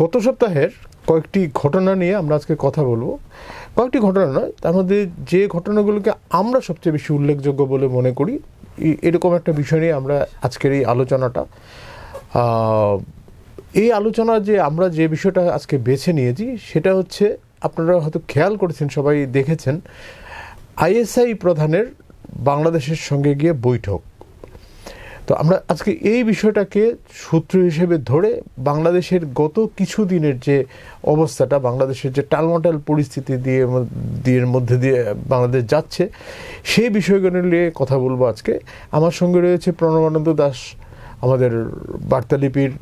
গত সপ্তাহের কয়েকটি ঘটনা নিয়ে আমরা আজকে কথা বলব। কয়েকটি ঘটনা নয়, তার মধ্যে যে ঘটনাগুলোকে আমরা সবচেয়ে বেশি উল্লেখযোগ্য বলে মনে করি এরকম একটা বিষয় নিয়ে আমরা আজকের এই আলোচনাটা এই আলোচনা যে আমরা যে বিষয়টা আজকে বেছে নিয়েছি, সেটা হচ্ছে, আপনারা হয়তো খেয়াল করেছেন, সবাই দেখেছেন, আইএসআই প্রধানের বাংলাদেশের সঙ্গে গিয়ে বৈঠক। তো আমরা আজকে এই বিষয়টাকে সূত্র হিসেবে ধরে বাংলাদেশের গত কিছু দিনের যে অবস্থাটা, বাংলাদেশের যে টালমাটাল পরিস্থিতি দিয়ে দিয়ে মধ্যে দিয়ে বাংলাদেশ যাচ্ছে, সেই বিষয়গুলো নিয়ে কথা বলব আজকে। আমার সঙ্গে রয়েছে প্রণবানন্দ দাস, আমাদের বার্তালিপির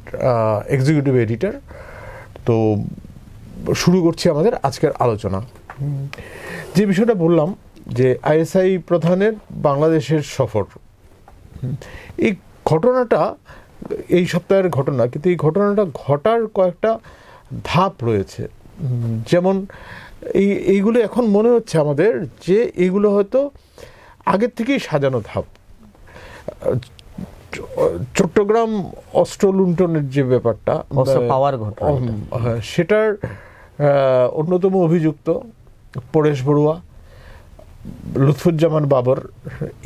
এক্সিকিউটিভ এডিটর তো শুরু করছি আমাদের আজকের আলোচনা। যে বিষয়টা বললাম যে আইএসআই প্রধানের বাংলাদেশের সফর এই ঘটনাটা এই সপ্তাহের ঘটনা কিন্তু এই ঘটনাটা ঘটার কয়েকটা ধাপ রয়েছে। যেমন এই এইগুলো এখন মনে হচ্ছে আমাদের যে এইগুলো হয়তো আগের থেকেই সাজানো ধাপ। চট্টগ্রাম অস্ত্র লুণ্ঠনের যে ব্যাপারটা পাওয়ার ঘটনা হ্যাঁ, সেটার অন্যতম অভিযুক্ত পরেশ বড়ুয়া লুৎফুজ্জামান বাবর,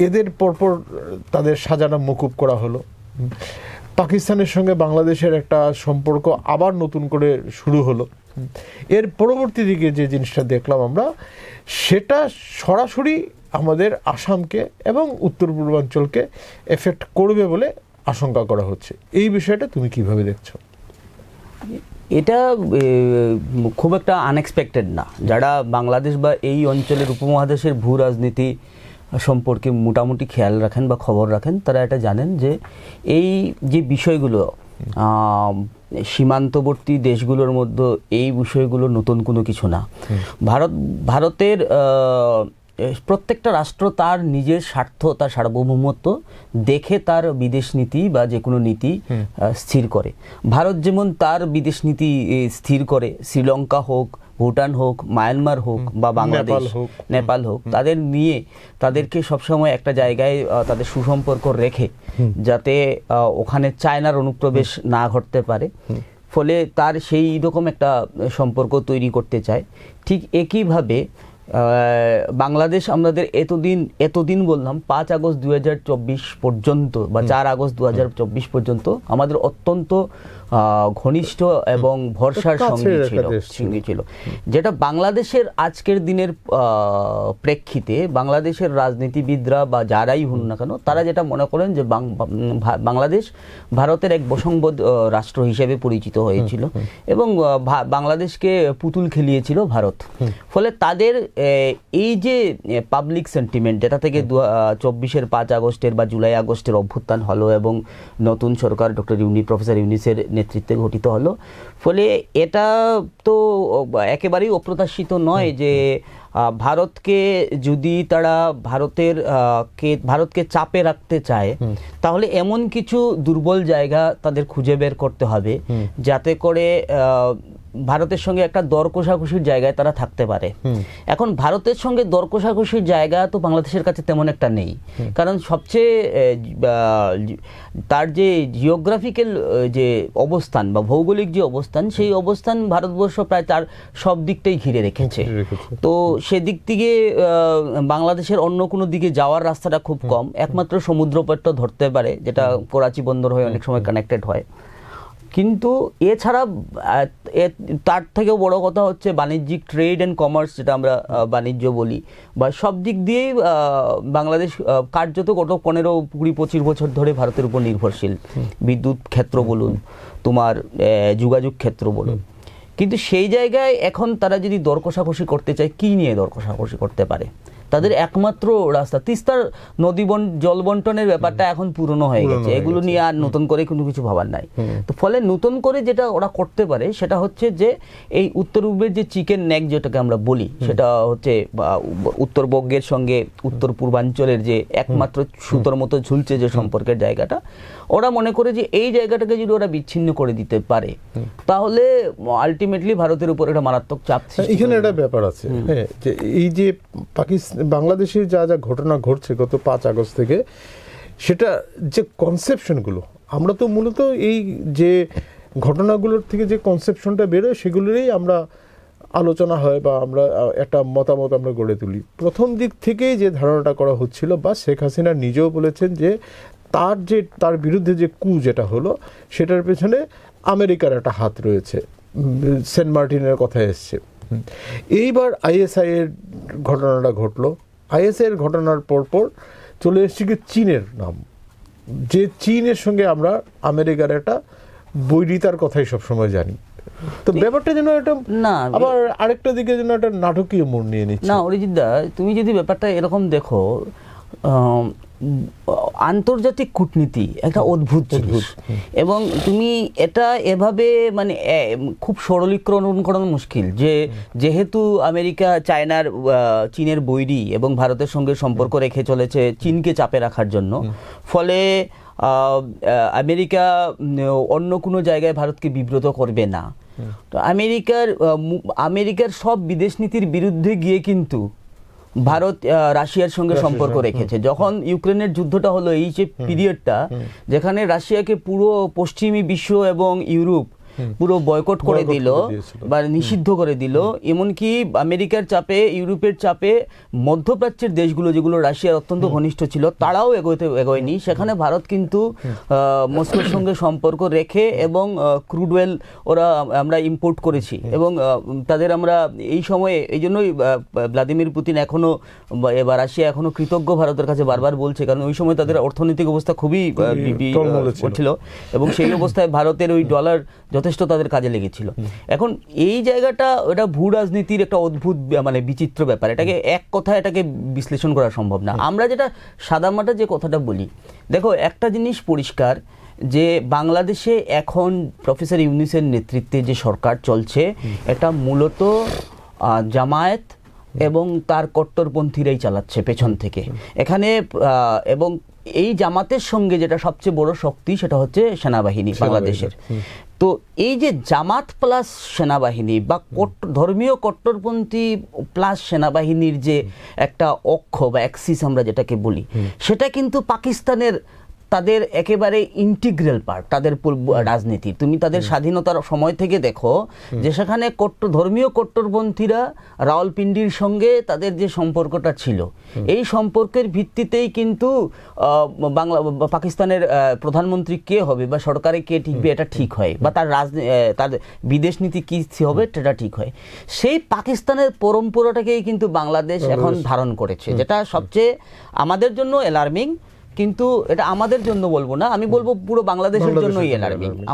এদের পরপর তাদের সাজানো মকুব করা হলো। পাকিস্তানের সঙ্গে বাংলাদেশের একটা সম্পর্ক আবার নতুন করে শুরু হলো। এর পরবর্তী দিকে যে জিনিসটা দেখলাম আমরা, সেটা সরাসরি আমাদের আসামকে এবং উত্তর পূর্বাঞ্চলকে এফেক্ট করবে বলে আশঙ্কা করা হচ্ছে। এই বিষয়টা তুমি কীভাবে দেখছ? এটা খুব একটা আনএক্সপেক্টেড না। যারা বাংলাদেশ বা এই অঞ্চলের উপমহাদেশের ভূ রাজনীতি সম্পর্কে মোটামুটি খেয়াল রাখেন বা খবর রাখেন তারা এটা জানেন যে এই যে বিষয়গুলো সীমান্তবর্তী দেশগুলোর মধ্যে এই বিষয়গুলো নতুন কোনো কিছু না। ভারত ভারতের প্রত্যেকটা রাষ্ট্র তার নিজের স্বার্থ তার সার্বভৌমত্ব দেখে তার বিদেশ নীতি বা যে কোনো নীতি স্থির করে। ভারত যেমন তার বিদেশ নীতি স্থির করে শ্রীলঙ্কা হোক ভুটান হোক মায়ানমার হোক বা বাংলাদেশ নেপাল হোক। নেপাল হোক তাদের নিয়ে তাদেরকে সবসময় একটা জায়গায় তাদের সুসম্পর্ক রেখে যাতে ওখানে চায়নার অনুপ্রবেশ না ঘটতে পারে। ফলে তার সেই রকম একটা সম্পর্ক তৈরি করতে চায়। ঠিক একইভাবে বাংলাদেশ আমাদের এতদিন এতদিন বললাম পাঁচ আগস্ট দু হাজার চব্বিশ পর্যন্ত বা চার আগস্ট দু হাজার চব্বিশ পর্যন্ত আমাদের অত্যন্ত ঘনিষ্ঠ এবং ভরসার সঙ্গী ছিল সঙ্গী ছিল। যেটা বাংলাদেশের আজকের দিনের প্রেক্ষিতে বাংলাদেশের রাজনীতিবিদরা বা যারাই হন না কেন তারা যেটা মনে করেন যে বাংলাদেশ ভারতের এক বসংবদ রাষ্ট্র হিসেবে পরিচিত হয়েছিল এবং বাংলাদেশকে পুতুল খেলিয়েছিল ভারত। ফলে তাদের এই যে পাবলিক সেন্টিমেন্ট যেটা থেকে দু চব্বিশের পাঁচ আগস্টের বা জুলাই আগস্টের অভ্যুত্থান হলো এবং নতুন সরকার ডক্টর ইউনি প্রফেসর ইউনিসের নেতৃত্বে গঠিত হলো। ফলে এটা তো একেবারেই অপ্রত্যাশিত নয় যে ভারতকে যদি তারা ভারতের কে ভারতকে চাপে রাখতে চায় তাহলে এমন কিছু দুর্বল জায়গা তাদের খুঁজে বের করতে হবে যাতে করে ভারতের সঙ্গে একটা দর কষাকষির জায়গায় তারা থাকতে পারে। এখন ভারতের সঙ্গে দর কষাকষির জায়গা তো বাংলাদেশের কাছে তেমন একটা নেই। কারণ সবচেয়ে তার যে জিওগ্রাফিক্যাল যে অবস্থান বা ভৌগোলিক যে অবস্থান সেই অবস্থান ভারতবর্ষ প্রায় তার সব দিকটাই ঘিরে রেখেছে। তো সেদিক থেকে আহ, বাংলাদেশের অন্য কোনো দিকে যাওয়ার রাস্তাটা খুব কম। একমাত্র সমুদ্রপথটা ধরতে পারে যেটা করাচি বন্দর হয়ে অনেক সময় কানেক্টেড হয়। কিন্তু এছাড়া তার থেকেও বড় কথা হচ্ছে বাণিজ্যিক ট্রেড অ্যান্ড কমার্স যেটা আমরা বাণিজ্য বলি। বা সব দিক দিয়েই বাংলাদেশ কার্যত গত পনেরো, কুড়ি, পঁচিশ বছর ধরে ভারতের উপর নির্ভরশীল। বিদ্যুৎ ক্ষেত্র বলুন, তোমার যোগাযোগ ক্ষেত্র বলুন। কিন্তু সেই জায়গায় এখন তারা যদি দর কষাকষি করতে চায়, কী নিয়ে দর কষাকষি করতে পারে? তাদের একমাত্র রাস্তা। তিস্তার নদী বন জল বন্টনের ব্যাপারটা এখন পুরনো হয়ে গেছে। এগুলো নিয়ে আর নতুন করে কোনো কিছু ভাবার নাই। তো ফলে নতুন করে যেটা ওরা করতে পারে সেটা হচ্ছে যে এই উত্তর পূর্বের যে চিকেন নেক যেটাকে আমরা বলি সেটা হচ্ছে বা, উত্তরবঙ্গের সঙ্গে উত্তর পূর্বাঞ্চলের যে একমাত্র সুতোর মতো ঝুলছে যে সম্পর্কের জায়গাটা ওরা মনে করে যে এই জায়গাটাকে যদি ওরা বিচ্ছিন্ন করে দিতে পারে তাহলে আলটিমেটলি ভারতের উপর একটা মারাত্মক চাপ সৃষ্টি এখানে একটা ব্যাপার আছে। হ্যাঁ যে এই যে পাকিস্তান বাংলাদেশে যা যা ঘটনা ঘটছে গত পাঁচ আগস্ট থেকে সেটা যে কনসেপশনগুলো আমরা তো মূলত এই যে ঘটনাগুলোর থেকে যে কনসেপশনটা বেরোয় সেগুলোরই আমরা আলোচনা হয় বা আমরা একটা মতামত আমরা গড়ে তুলি। প্রথম দিক থেকেই যে ধারণাটা করা হচ্ছিল বা শেখ হাসিনা নিজেও বলেছেন যে তার যে তার বিরুদ্ধে যে কু যেটা হলো সেটার পেছনে আমেরিকার একটা হাত রয়েছে। সেন্ট মার্টিনের কথা এসছে। এইবার আইএসআই এর ঘটনাটা ঘটলো। আইএসআই এর ঘটনার পরপর চলে এসছে কি চীনের নাম। যে চীনের সঙ্গে আমরা আমেরিকার একটা বৈরিতার কথাই সবসময় জানি। তো ব্যাপারটা যেন একটা না আবার আরেকটা দিকে যেন একটা নাটকীয় মোড় নিয়ে নিচ্ছে। না অরিজিৎ দা তুমি যদি ব্যাপারটা এরকম দেখো আন্তর্জাতিক কূটনীতি একটা অদ্ভুত জিনিস। এবং তুমি এটা এভাবে মানে খুব সরলীকরণ করা মুশকিল যে যেহেতু আমেরিকা চায়নার চীনের বৈরী এবং ভারতের সঙ্গে সম্পর্ক রেখে চলেছে চীনকে চাপে রাখার জন্য ফলে আমেরিকা অন্য কোনো জায়গায় ভারতকে বিব্রত করবে না। তো আমেরিকার আমেরিকার সব বিদেশ নীতির বিরুদ্ধে গিয়ে কিন্তু ভারত রাশিয়ার সঙ্গে সম্পর্ক রেখেছে। যখন ইউক্রেনের যুদ্ধটা হলো এই যে পিরিয়ডটা যেখানে রাশিয়াকে পুরো পশ্চিমী বিশ্ব এবং ইউরোপ পুরো বয়কট করে দিল বা নিষিদ্ধ করে দিল। এমনকি আমেরিকার চাপে ইউরোপের চাপে মধ্যপ্রাচ্যের দেশগুলো যেগুলো রাশিয়ার অত্যন্ত ঘনিষ্ঠ ছিল তারাও এগোতে এগোয়নি। সেখানে ভারত কিন্তু মস্কোর সঙ্গে সম্পর্ক রেখে এবং ক্রুড অয়েল ওরা আমরা ইম্পোর্ট করেছি। এবং তাদের আমরা এই সময়ে এই জন্যই ভ্লাদিমির পুতিন এখনও বা রাশিয়া এখনও কৃতজ্ঞ ভারতের কাছে বারবার বলছে। কারণ ওই সময় তাদের অর্থনৈতিক অবস্থা খুবই। ছিল। এবং সেই অবস্থায় ভারতের ওই ডলার যথেষ্ট তাদের কাজে লেগেছিল। এখন এই জায়গাটা ওটা ভূ রাজনীতির একটা অদ্ভুত মানে বিচিত্র ব্যাপার। এটাকে এক কথা এটাকে বিশ্লেষণ করা সম্ভব না। আমরা যেটা সাদামাটা যে কথাটা বলি দেখো একটা জিনিস পরিষ্কার যে বাংলাদেশে এখন প্রফেসর ইউনিসের নেতৃত্বে যে সরকার চলছে এটা মূলত জামায়াত এবং তার কট্টরপন্থীরাই চালাচ্ছে পেছন থেকে। এখানে এবং এই জামাতের সঙ্গে যেটা সবচেয়ে বড় শক্তি সেটা হচ্ছে সেনাবাহিনী বাংলাদেশের। তো এই যে জামাত প্লাস সেনাবাহিনী বা ধর্মীয় কট্টরপন্থী প্লাস সেনাবাহিনীর যে একটা অক্ষ বা অ্যাক্সিস আমরা যেটাকে বলি সেটা কিন্তু পাকিস্তানের তাদের একেবারে ইন্টিগ্রাল পার্ট তাদের রাজনীতি। তুমি তাদের স্বাধীনতার সময় থেকে দেখো যে সেখানে কট্টর ধর্মীয় কট্টরপন্থীরা রাওয়ালপিন্ডির সঙ্গে তাদের যে সম্পর্কটা ছিল এই সম্পর্কের ভিত্তিতেই কিন্তু বাংলা পাকিস্তানের প্রধানমন্ত্রী কে হবে বা সরকারে কে ঠিকবে এটা ঠিক হয় বা তার আহ, তার বিদেশ নীতি কি হবে সেটা ঠিক হয়। সেই পাকিস্তানের পরম্পরাটাকেই কিন্তু বাংলাদেশ এখন ধারণ করেছে যেটা সবচেয়ে আমাদের জন্য অ্যালার্মিং কিন্তু এটা আমাদের জন্য বলব না আমি বলব পুরো বাংলাদেশের জন্যই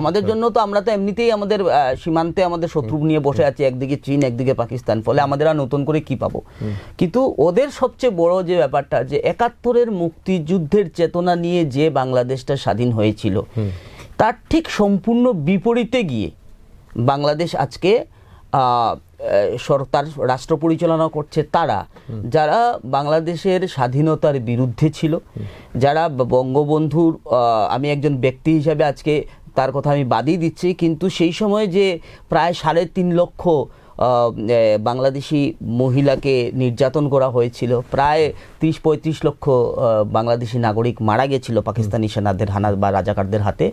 আমাদের জন্য। তো আমরা তো এমনিতেই আমাদের সীমান্তে আমাদের শত্রু নিয়ে বসে আছি একদিকে চীন একদিকে পাকিস্তান ফলে আমাদের আর নতুন করে কি পাবো? কিন্তু ওদের সবচেয়ে বড় যে ব্যাপারটা যে একাত্তরের মুক্তিযুদ্ধের চেতনা নিয়ে যে বাংলাদেশটা স্বাধীন হয়েছিল তার ঠিক সম্পূর্ণ বিপরীতে গিয়ে বাংলাদেশ আজকে সরকার রাষ্ট্র পরিচালনা করছে তারা যারা বাংলাদেশের স্বাধীনতার বিরুদ্ধে ছিল যারা বঙ্গবন্ধুর আমি একজন ব্যক্তি হিসাবে আজকে তার কথা আমি বাদই দিচ্ছি কিন্তু সেই সময় যে প্রায় সাড়ে তিন লক্ষ বাংলাদেশি মহিলাকে নির্যাতন করা হয়েছিল প্রায় তিরিশ পঁয়ত্রিশ লক্ষ বাংলাদেশি নাগরিক মারা গেছিল পাকিস্তানি সেনাদের হানা বা রাজাকারদের হাতে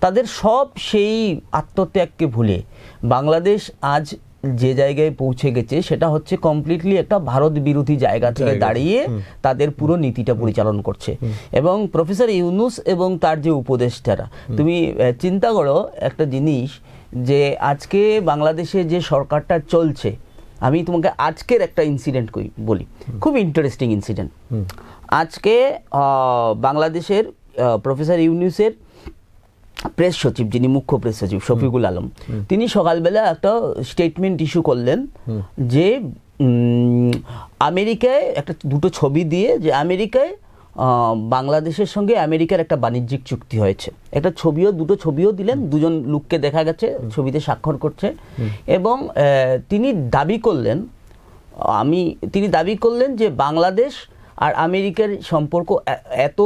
তাদের সব সেই আত্মত্যাগকে ভুলে বাংলাদেশ আজ যে জায়গায় পৌঁছে গেছে সেটা হচ্ছে কমপ্লিটলি একটা ভারত বিরোধী জায়গা থেকে দাঁড়িয়ে তাদের পুরো নীতিটা পরিচালন করছে। এবং প্রফেসর ইউনুস এবং তার যে উপদেষ্টারা তুমি চিন্তা করো একটা জিনিস যে আজকে বাংলাদেশে যে সরকারটা চলছে আমি তোমাকে আজকের একটা ইনসিডেন্ট বলি। খুব ইন্টারেস্টিং ইনসিডেন্ট আজকে বাংলাদেশের প্রফেসর ইউনুসের প্রেস সচিব যিনি মুখ্য প্রেস সচিব শফিকুল আলম তিনি সকালবেলা একটা স্টেটমেন্ট ইস্যু করলেন যে আমেরিকায় একটা দুটো ছবি দিয়ে যে আমেরিকায় বাংলাদেশের সঙ্গে আমেরিকার একটা বাণিজ্যিক চুক্তি হয়েছে। একটা ছবিও দুটো ছবিও দিলেন দুজন লোককে দেখা গেছে ছবিতে স্বাক্ষর করছে। এবং তিনি দাবি করলেন আমি তিনি দাবি করলেন যে বাংলাদেশ আর আমেরিকার সম্পর্ক এত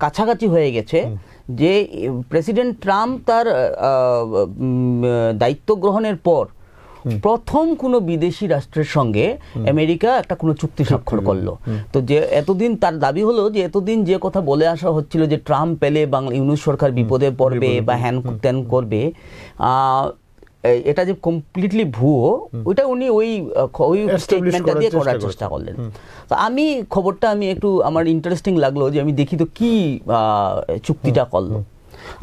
কাছাকাছি হয়ে গেছে যে প্রেসিডেন্ট ট্রাম্প তার দায়িত্ব গ্রহণের পর প্রথম কোনো বিদেশি রাষ্ট্রের সঙ্গে আমেরিকা একটা কোনো চুক্তি স্বাক্ষর করল। তো যে এতদিন তার দাবি হলো যে এতদিন যে কথা বলে আসা হচ্ছিল যে ট্রাম্প পেলে বাংলা ইউনুস সরকার বিপদে পড়বে বা হ্যান ত্যান করবে এটা যে কমপ্লিটলি ভুয়ো ওইটা উনি ওই ওই স্টেটমেন্টটা দিয়ে করার চেষ্টা করলেন। তো আমি খবরটা আমি একটু আমার ইন্টারেস্টিং লাগল যে আমি দেখি তো কি চুক্তিটা করল।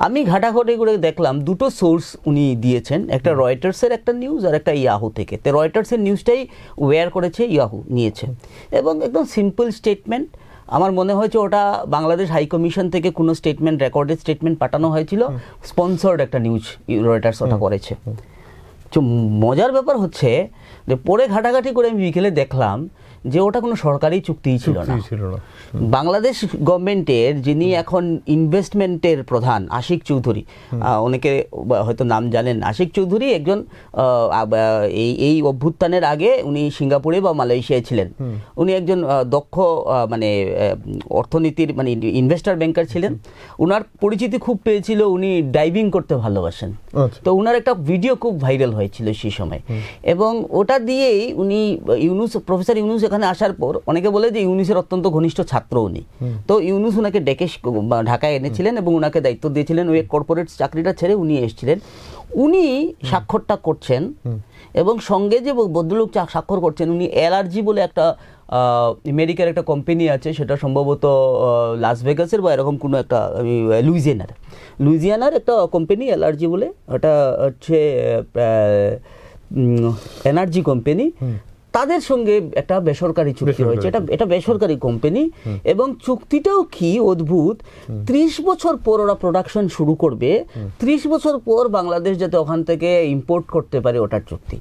আমি ঘাটাঘাটি করে দেখলাম দুটো সোর্স উনি দিয়েছেন একটা রয়টার্সের একটা নিউজ আর একটা ইয়াহু থেকে। তো রয়টার্সের নিউজটাই ওয়্যার করেছে ইয়াহু নিয়েছে। এবং একদম সিম্পল স্টেটমেন্ট আমার মনে হয়েছে ওটা বাংলাদেশ হাই কমিশন থেকে কোনো স্টেটমেন্ট রেকর্ডেড স্টেটমেন্ট পাঠানো হয়েছিল। স্পন্সর্ড একটা নিউজ রয়টার্স ওটা করেছে। তো মজার ব্যাপার হচ্ছে যে পরে ঘাটাঘাটি করে আমি বিকেলে দেখলাম যে ওটা কোনো সরকারি চুক্তিই ছিল না। চুক্তি ছিল না। বাংলাদেশ গভর্নমেন্টের যিনি এখন ইনভেস্টমেন্টের প্রধান আশিক চৌধুরী অনেকে হয়তো নাম জানেন আশিক চৌধুরী একজন এই এই অভ্যুত্থানের আগে উনি সিঙ্গাপুরে বা মালয়েশিয়ায় ছিলেন। উনি একজন দক্ষ মানে অর্থনীতির মানে ইনভেস্টার ব্যাংকার ছিলেন। উনার পরিচিতি খুব পেয়েছিল উনি ডাইভিং করতে ভালোবাসেন। আচ্ছা। তো উনার একটা ভিডিও খুব ভাইরাল হয়েছিল সেই সময়। এবং ওটা দিয়েই উনি ইউনুস প্রফেসর ইউনুস এখানে আসার পর অনেকে বলে যে ইউনুসের অত্যন্ত ঘনিষ্ঠ ছাত্র উনি। তো ইউনুস ওনাকে ডেকে ঢাকায় এনেছিলেন এবং উনাকে দায়িত্ব দিয়েছিলেন ওই কর্পোরেট চাকরিটা ছেড়ে উনি এসেছিলেন। উনি স্বাক্ষরটা করছেন এবং সঙ্গে যে ভদ্রলোক স্বাক্ষর করছেন উনি অ্যালার্জি বলে একটা আমেরিকার একটা কোম্পানি আছে সেটা সম্ভবত লাস ভেগাসের বা এরকম কোনো একটা লুইজিয়ানার। লুইজিয়ানার একটা কোম্পানি অ্যালার্জি বলে ওটা হচ্ছে এনার্জি কোম্পানি তাদের সঙ্গে একটা বেসরকারি চুক্তি হয়েছে। এটা এটা বেসরকারি কোম্পানি এবং চুক্তিটাও কি অদ্ভুত? ত্রিশ বছর পর ওরা প্রোডাকশন শুরু করবে। ত্রিশ বছর পর বাংলাদেশ যাতে ওখান থেকে ইম্পোর্ট করতে পারে ওটার চুক্তি।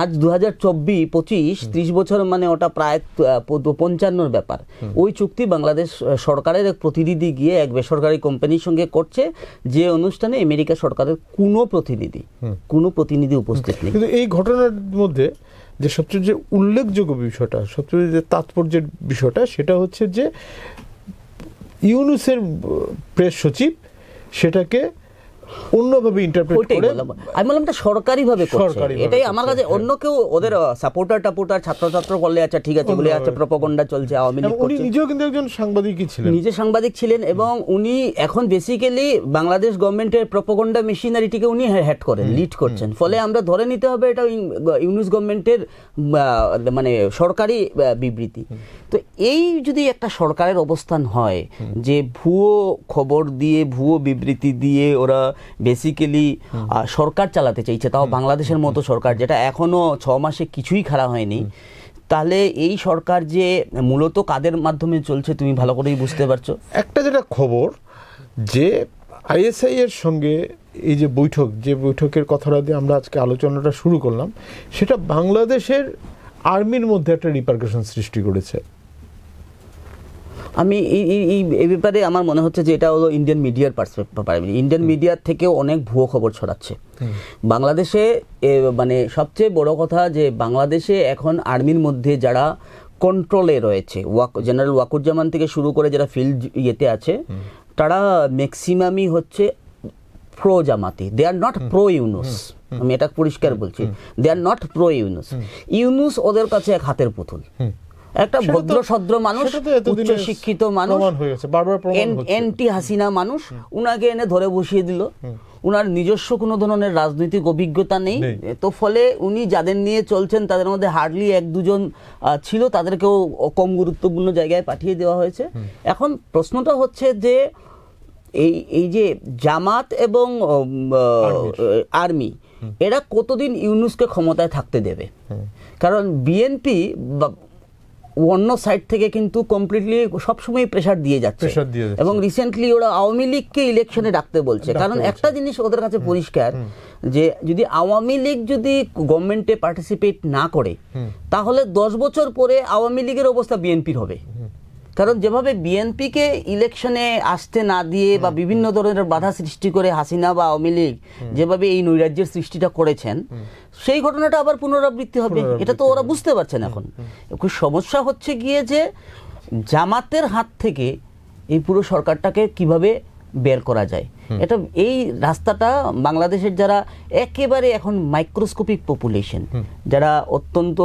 আজ দু হাজার চব্বিশ পঁচিশ ত্রিশ বছর মানে ওটা প্রায় পঞ্চান্নর ব্যাপার। ওই চুক্তি বাংলাদেশ সরকারের এক প্রতিনিধি গিয়ে এক বেসরকারি কোম্পানির সঙ্গে করছে। যে অনুষ্ঠানে আমেরিকা সরকারের কোনো প্রতিনিধি কোনো প্রতিনিধি উপস্থিত নেই। কিন্তু এই ঘটনার মধ্যে যে সবচেয়ে যে উল্লেখযোগ্য বিষয়টা, সবচেয়ে যে তাৎপর্যের বিষয়টা, সেটা হচ্ছে যে ইউনুসের প্রেস সচিব সেটাকে অন্যভাবে ইন্টারপ্রেট করে আমি বললাম এটা সরকারি ভাবে করছে এটাই আমার কাছে অন্য কেউ ওদের সাপোর্টার টাপোর্টার ছাত্র ছাত্র করলে আচ্ছা ঠিক আছে বলে আচ্ছা প্রপগন্ডা চলছে আওয়ামী লীগ উনি নিজেও কিন্তু একজন সাংবাদিকই ছিলেন। নিজে সাংবাদিক ছিলেন এবং উনি এখন বেসিক্যালি বাংলাদেশ গভর্নমেন্টের প্রপগন্ডা মেশিনারিটিকে উনি হেড করেন লিড করছেন। ফলে আমরা ধরে নিতে হবে এটা ইউ- ইউনুস গভর্নমেন্টের মানে সরকারি বিবৃতি। তো এই যদি একটা সরকারের অবস্থান হয় যে ভুয়ো খবর দিয়ে ভুয়ো বিবৃতি দিয়ে ওরা বেসিক্যালি সরকার চালাতে চাইছে তাও বাংলাদেশের মতো সরকার যেটা এখনও ছ মাসে কিছুই খারাপ হয়নি। তাহলে এই সরকার যে মূলত কাদের মাধ্যমে চলছে তুমি ভালো করেই বুঝতে পারছ? একটা যেটা খবর যে আইএসআই এর সঙ্গে এই যে বৈঠক যে বৈঠকের কথাটা দিয়ে আমরা আজকে আলোচনাটা শুরু করলাম সেটা বাংলাদেশের আর্মির মধ্যে একটা রিপার্কেশন সৃষ্টি করেছে। আমি এই ব্যাপারে আমার মনে হচ্ছে যে এটা হলো ইন্ডিয়ান মিডিয়ার পার্সপেক্টিভ ইন্ডিয়ান মিডিয়ার থেকেও অনেক ভুয়ো খবর ছড়াচ্ছে। বাংলাদেশে মানে সবচেয়ে বড় কথা যে বাংলাদেশে এখন আর্মির মধ্যে যারা কন্ট্রোলে রয়েছে ওয়াক জেনারেল ওয়াকুজ্জামান থেকে শুরু করে যারা ফিল্ড ইয়েতে আছে তারা ম্যাক্সিমামই হচ্ছে প্রো জামাতি they are not pro Yunus আমি এটা পরিষ্কার বলছি। They are not pro Yunus Yunus ওদের কাছে এক হাতের পুতুল। একটা ভদ্র সদ্র মানুষ উচ্চ শিক্ষিত মানুষ। এন্টি হাসিনা মানুষ উনাকে এনে ধরে বসিয়ে দিল। উনার নিজস্ব কোনো ধরনের রাজনৈতিক অভিজ্ঞতা নেই। তো ফলে উনি যাদের নিয়ে চলছেন তাদের মধ্যে হার্ডলি এক দুজন ছিল তাদেরকেও কম গুরুত্বপূর্ণ জায়গায় পাঠিয়ে দেওয়া হয়েছে। এখন প্রশ্নটা হচ্ছে যে এই এই যে জামাত এবং আর্মি। এরা কতদিন ইউনুসকে ক্ষমতায় থাকতে দেবে? কারণ বিএনপি অন্য সাইড থেকে কিন্তু কমপ্লিটলি সবসময় প্রেশার দিয়ে যাচ্ছে। এবং রিসেন্টলি ওরা আওয়ামী লীগকে ইলেকশনে ডাকতে বলছে। কারণ একটা জিনিস ওদের কাছে পরিষ্কার যে যদি আওয়ামী লীগ যদি গভর্নমেন্টে পার্টিসিপেট না করে তাহলে দশ বছর পরে আওয়ামী লীগের অবস্থা বিএনপির হবে। কারণ যেভাবে বিএনপিকে ইলেকশনে আসতে না দিয়ে বা বিভিন্ন ধরনের বাধা সৃষ্টি করে হাসিনা বা আওয়ামী লীগ যেভাবে এই নৈরাজ্যের সৃষ্টিটা করেছেন সেই ঘটনাটা আবার পুনরাবৃত্তি হবে। এটা তো ওরা বুঝতে পারছেন এখন। খুব সমস্যা হচ্ছে গিয়ে যে জামাতের হাত থেকে এই পুরো সরকারটাকে কীভাবে বের করা যায়। এটা এই রাস্তাটা বাংলাদেশের যারা একেবারে এখন মাইক্রোস্কোপিক পপুলেশন যারা অত্যন্ত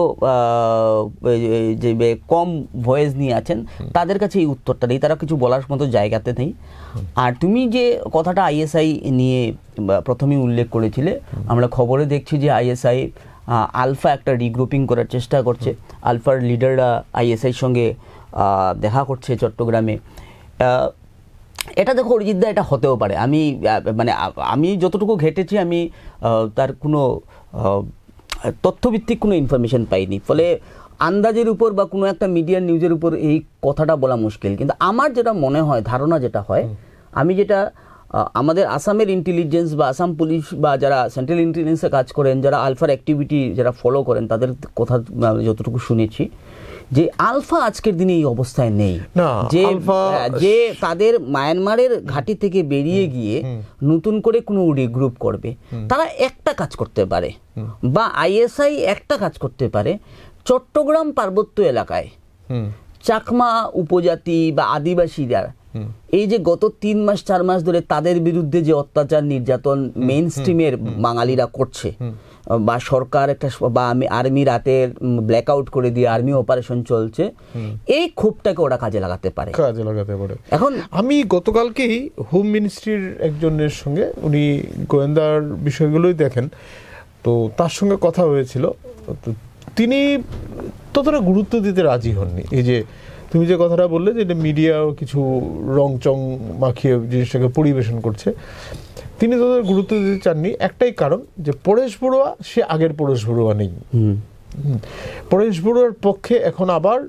যে কম ভয়েস নিয়ে আছেন তাদের কাছে এই উত্তরটা নেই। তারা কিছু বলার মতো জায়গাতে নেই। আর তুমি যে কথাটা আইএসআই নিয়ে বা প্রথমেই উল্লেখ করেছিলে আমরা খবরে দেখছি যে আইএসআই আলফা একটা রিগ্রুপিং করার চেষ্টা করছে। আলফার লিডাররা আইএসআইর সঙ্গে দেখা করছে চট্টগ্রামে। এটা দেখো অরিজিৎদা এটা হতেও পারে। আমি মানে আমি যতটুকু ঘেটেছি আমি তার কোনো তথ্যভিত্তিক কোনো ইনফরমেশন পাইনি। ফলে আন্দাজের উপর বা কোনো একটা মিডিয়ার নিউজের উপর এই কথাটা বলা মুশকিল। কিন্তু আমার যেটা মনে হয় ধারণা যেটা হয় আমি যেটা আমাদের আসামের ইন্টেলিজেন্স বা আসাম পুলিশ বা যারা সেন্ট্রাল ইন্টেলিজেন্সে কাজ করেন যারা আলফার অ্যাক্টিভিটি যারা ফলো করেন তাদের কথা যতটুকু শুনেছি যে আলফা আজকের দিনে এই অবস্থায় নেই। যে যে তাদের মায়ানমারের ঘাঁটি থেকে বেরিয়ে গিয়ে নতুন করে কোনো রিগ্রুপ করবে। তারা একটা কাজ করতে পারে বা আইএসআই একটা কাজ করতে পারে চট্টগ্রাম পার্বত্য এলাকায়। চাকমা উপজাতি বা আদিবাসীরা। এই যে গত তিন মাস চার মাস ধরে তাদের বিরুদ্ধে যে অত্যাচার নির্যাতন মেইন স্ট্রিমের বাঙালিরা করছে বা সরকার একটা বা আমি আর্মি রাতের ব্ল্যাক আউট করে দিয়ে আর্মি অপারেশন চলছে এই ক্ষোভটাকে ওরা কাজে লাগাতে পারে। কাজে লাগাতে পারে। এখন আমি গতকালকেই হোম মিনিস্ট্রির একজনের সঙ্গে উনি গোয়েন্দার বিষয়গুলোই দেখেন তো তার সঙ্গে কথা হয়েছিল। তো তিনি ততটা গুরুত্ব দিতে রাজি হননি। এই যে তুমি যে কথাটা বললে যে এটা মিডিয়াও কিছু রং চং মাখিয়ে জিনিসটাকে পরিবেশন করছে তিনি তাদের গুরুত্ব দিতে চাননি। একটাই কারণ যে পরেশ বড়ুয়া সে আগের পরেশ বড়ুয়া নেই। পরেশ বড়ুয়ার পক্ষে এখন আবার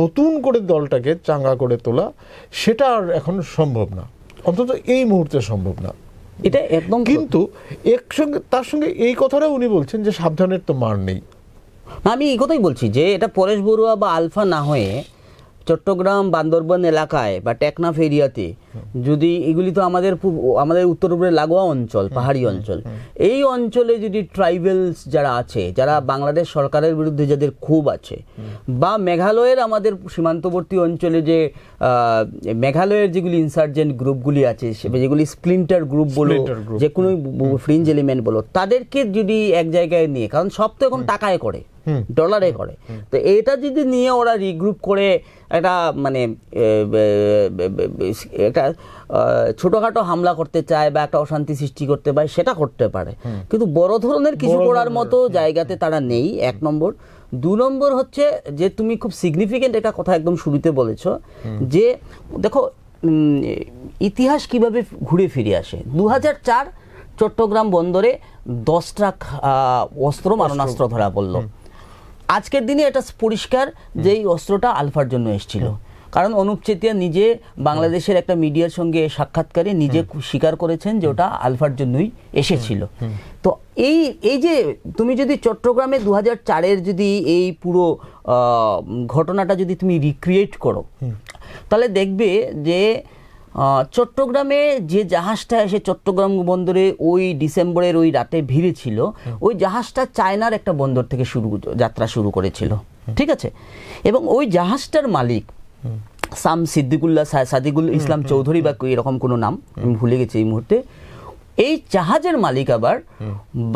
নতুন করে দলটাকে চাঙ্গা করে তোলা সেটা আর এখন সম্ভব না। অন্তত এই মুহূর্তে সম্ভব না। এটা একদম কিন্তু একসঙ্গে তার সঙ্গে এই কথাটা উনি বলছেন যে সাবধানের তো মার নেই। আমি এই কথাই বলছি যে এটা পরেশ বড়ুয়া বা আলফা না হয়ে চট্টগ্রাম বান্দরবান এলাকায় বা টেকনাফ এরিয়াতে যদি এগুলি তো আমাদের আমাদের উত্তর উপরে লাগোয়া অঞ্চল পাহাড়ি অঞ্চল। এই অঞ্চলে যদি ট্রাইবেলস যারা আছে যারা বাংলাদেশ সরকারের বিরুদ্ধে যাদের খুব আছে বা মেঘালয়ের আমাদের সীমান্তবর্তী অঞ্চলে যে মেঘালয়ের যেগুলি ইনসার্জেন্ট গ্রুপগুলি আছে সে- যেগুলি স্প্লিন্টার গ্রুপ বলো যে কোনো ফ্রিঞ্জ এলিমেন্ট বলো তাদেরকে যদি এক জায়গায় নিয়ে কারণ সব তো এখন টাকায় করে। ডলারে করে। তো এটা যদি নিয়ে ওরা রিগ্রুপ করে একটা মানে একটা ছোটখাটো হামলা করতে চায় বা একটা অশান্তি সৃষ্টি করতে পারে সেটা করতে পারে। কিন্তু বড় ধরনের কিছু করার মতো জায়গাতে তারা নেই এক নম্বর। দু নম্বর হচ্ছে যে তুমি খুব সিগনিফিকেন্ট একটা কথা একদম শুরুতে বলেছ যে দেখো ইতিহাস কীভাবে ঘুরে ফিরে আসে। দু চার চট্টগ্রাম বন্দরে দশ ট্রাক আহ, অস্ত্র মারণাস্ত্র ধরা পড়ল। আজকের দিনে এটা পরিষ্কার যে এই অস্ত্রটা আলফার জন্য এসেছিল। কারণ অনুপ চেতিয়া নিজে বাংলাদেশের একটা মিডিয়ার সঙ্গে সাক্ষাৎকারে নিজে স্বীকার করেছেন যে ওটা আলফার জন্যই এসেছিল। তো এই এই যে তুমি যদি চট্টগ্রামে দু হাজার চারের যদি এই পুরো ঘটনাটা যদি তুমি রিক্রিয়েট করো তাহলে দেখবে যে চট্টগ্রামে যে জাহাজটা এসে চট্টগ্রাম বন্দরে ওই ডিসেম্বরের ওই রাতে ভিড়ে ছিল ওই জাহাজটা চায়নার একটা বন্দর থেকে শুরু যাত্রা শুরু করেছিল। ঠিক আছে? এবং ওই জাহাজটার মালিক সাম সিদ্দিকুল্লাহ সাদিকুল ইসলাম চৌধুরী বা এরকম কোনো নাম আমি ভুলে গেছি এই মুহূর্তে। এই জাহাজের মালিক আবার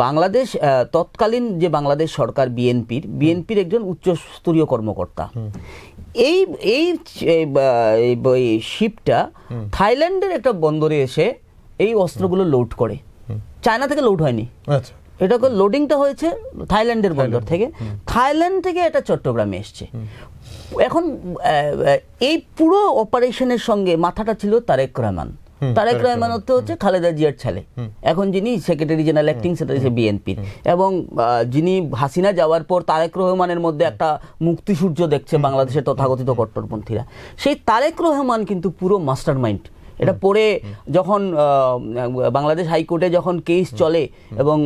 বাংলাদেশ তৎকালীন যে বাংলাদেশ সরকার বিএনপির বিএনপির একজন উচ্চস্তরীয় কর্মকর্তা। এই এই শিপটা থাইল্যান্ডের একটা বন্দরে এসে এই অস্ত্রগুলো লোড করে। চায়না থেকে লোড হয়নি। আচ্ছা। এটা লোডিংটা হয়েছে থাইল্যান্ডের বন্দর থেকে। থাইল্যান্ড থেকে এটা চট্টগ্রামে এসছে। এখন এই পুরো অপারেশনের সঙ্গে মাথাটা ছিল তারেক রহমান। তারেক রহমান অর্থ হচ্ছে খালেদা জিয়ার ছেলে। এখন যিনি সেক্রেটারি জেনারেল অ্যাক্টিং সেক্রেটারি বিএনপির এবং যিনি হাসিনা যাওয়ার পর তারেক রহমানের মধ্যে একটা মুক্তি সূর্য দেখছে বাংলাদেশের তথাকথিত কট্টরপন্থীরা। সেই তারেক রহমান কিন্তু পুরো মাস্টার মাইন্ড এটা পরে যখন বাংলাদেশ হাইকোর্টে যখন কেস চলে এবং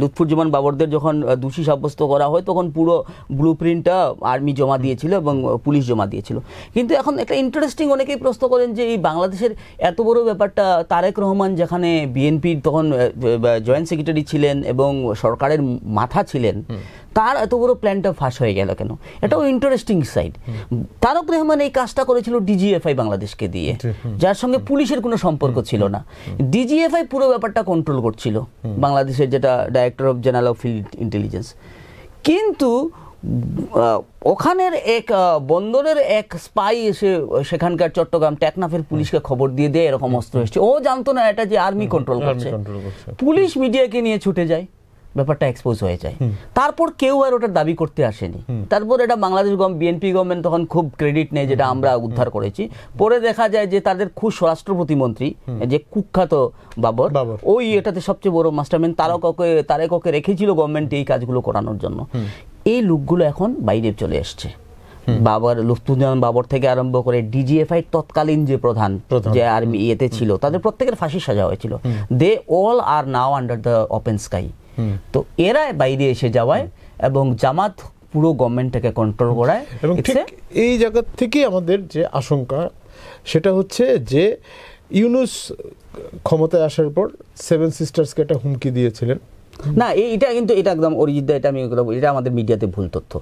লুৎফুজ্জামান বাবরদের যখন দোষী সাব্যস্ত করা হয় তখন পুরো ব্লু প্রিন্টটা আর্মি জমা দিয়েছিল এবং পুলিশ জমা দিয়েছিল। কিন্তু এখন একটা ইন্টারেস্টিং অনেকেই প্রশ্ন করেন যে এই বাংলাদেশের এত বড় ব্যাপারটা তারেক রহমান যেখানে বিএনপির তখন জয়েন্ট সেক্রেটারি ছিলেন এবং সরকারের মাথা ছিলেন তার এত বড় প্ল্যানটা ফাঁস হয়ে গেল কেন? এটাও ইন্টারেস্টিং সাইড তারক রহমান এই কাজটা করেছিল ডিজিএফআই বাংলাদেশকে দিয়ে। যার সঙ্গে পুলিশের কোনো সম্পর্ক ছিল না। ডিজিএফআই পুরো ব্যাপারটা কন্ট্রোল করছিল। বাংলাদেশের যেটা director of general of field intelligence কিন্তু ওখানের এক বন্দরের এক স্পাই এসে সেখানকার চট্টগ্রাম টেকনাফের পুলিশকে খবর দিয়ে দেয় এরকম অস্ত্র এসছে। ও জানতো না এটা যে আর্মি কন্ট্রোল করছে। পুলিশ মিডিয়াকে নিয়ে ছুটে যায়। ব্যাপারটা এক্সপোজ হয়ে যায়। তারপর কেউ আর ওটার দাবি করতে আসেনি। তারপর এটা বাংলাদেশ বিএনপি গভর্নমেন্ট তখন খুব ক্রেডিট নেই যেটা আমরা উদ্ধার করেছি। পরে দেখা যায় যে তাদের খুব স্বরাষ্ট্র প্রতিমন্ত্রী যে কুখ্যাত বাবর। ওই এটাতে সবচেয়ে বড় মাস্টারম্যান তারককে তারেককে রেখেছিল গভর্নমেন্ট এই কাজগুলো করানোর জন্য। এই লোকগুলো এখন বাইরে চলে এসছে। বাবার লুফতুজান বাবর থেকে আরম্ভ করে ডিজিএফআই তৎকালীন যে প্রধান প্রধান। যে আর্মি ইয়েতে ছিল তাদের প্রত্যেকের ফাঁসি সাজা হয়েছিল। They all are now under the open sky তো এরা বাইরে এসে যাওয়ায় এবং জামাত পুরো গভর্নমেন্টটাকে কন্ট্রোল করায়। এবং ঠিক এই জায়গা থেকেই আমাদের যে আশঙ্কা সেটা হচ্ছে যে ইউনুস ক্ষমতায় আসার পর সেভেন সিস্টার্সকে একটা হুমকি দিয়েছিলেন। না এটা কিন্তু এটা একদম অরিজিৎ এটা আমি এটা আমাদের মিডিয়াতে ভুল তথ্য।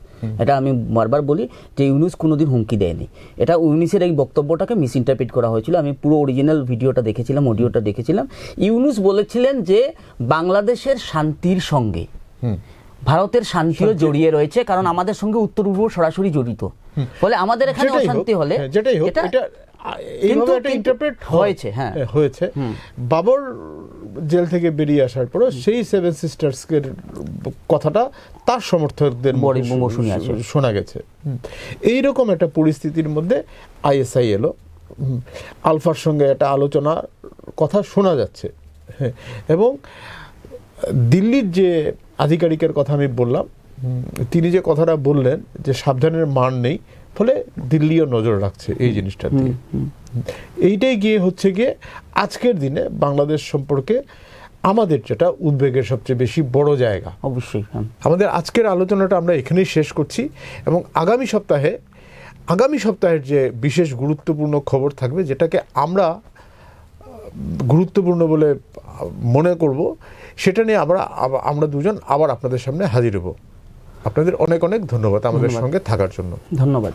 এটা আমি বারবার বলি যে ইউনুস কোনোদিন হুমকি দেয়নি। এটা ইউনুসের এই বক্তব্যটাকে মিস ইন্টারপ্রিট করা হয়েছিল। আমি পুরো অরিজিনাল ভিডিওটা দেখেছিলাম অডিওটা দেখেছিলাম। ইউনুস বলেছিলেন যে বাংলাদেশের শান্তির সঙ্গে ভারতের শান্তিও জড়িয়ে রয়েছে কারণ আমাদের সঙ্গে উত্তর পূর্ব সরাসরি জড়িত। ফলে আমাদের এখানে অশান্তি হলে হ্যাঁ, যেটাই হোক এটা এটা এইভাবে কিন্তু- একটা ইন্টারপ্রেট হয়েছে, হ্যাঁ। হয়েছে। বাবর জেল থেকে বেরিয়ে আসার পর সেই সেভেন সিস্টার্স এর কথাটা তার সমর্থকদের। শোনা গেছে। এই রকম একটা পরিস্থিতির মধ্যে আইএসআই এলো। আলফার সঙ্গে একটা আলোচনা কথা শোনা যাচ্ছে। হ্যাঁ, এবং দিল্লির যে আধিকারিকের কথা আমি বললাম তিনি যে কথাটা বললেন যে সাবধানের মান নেই ফলে দিল্লিও নজর রাখছে এই জিনিসটা দিয়ে। এইটাই গিয়ে হচ্ছে গিয়ে আজকের দিনে বাংলাদেশ সম্পর্কে আমাদের যেটা উদ্বেগের সবচেয়ে বেশি বড় জায়গা। অবশ্যই হ্যাঁ। আমাদের আজকের আলোচনাটা আমরা এখানেই শেষ করছি এবং আগামী সপ্তাহে আগামী সপ্তাহের যে বিশেষ গুরুত্বপূর্ণ খবর থাকবে যেটাকে আমরা গুরুত্বপূর্ণ বলে মনে করব সেটা নিয়ে আমরা আমরা দুজন আবার আপনাদের সামনে হাজির হব। আপনাদের অনেক অনেক ধন্যবাদ আমাদের সঙ্গে থাকার জন্য। ধন্যবাদ।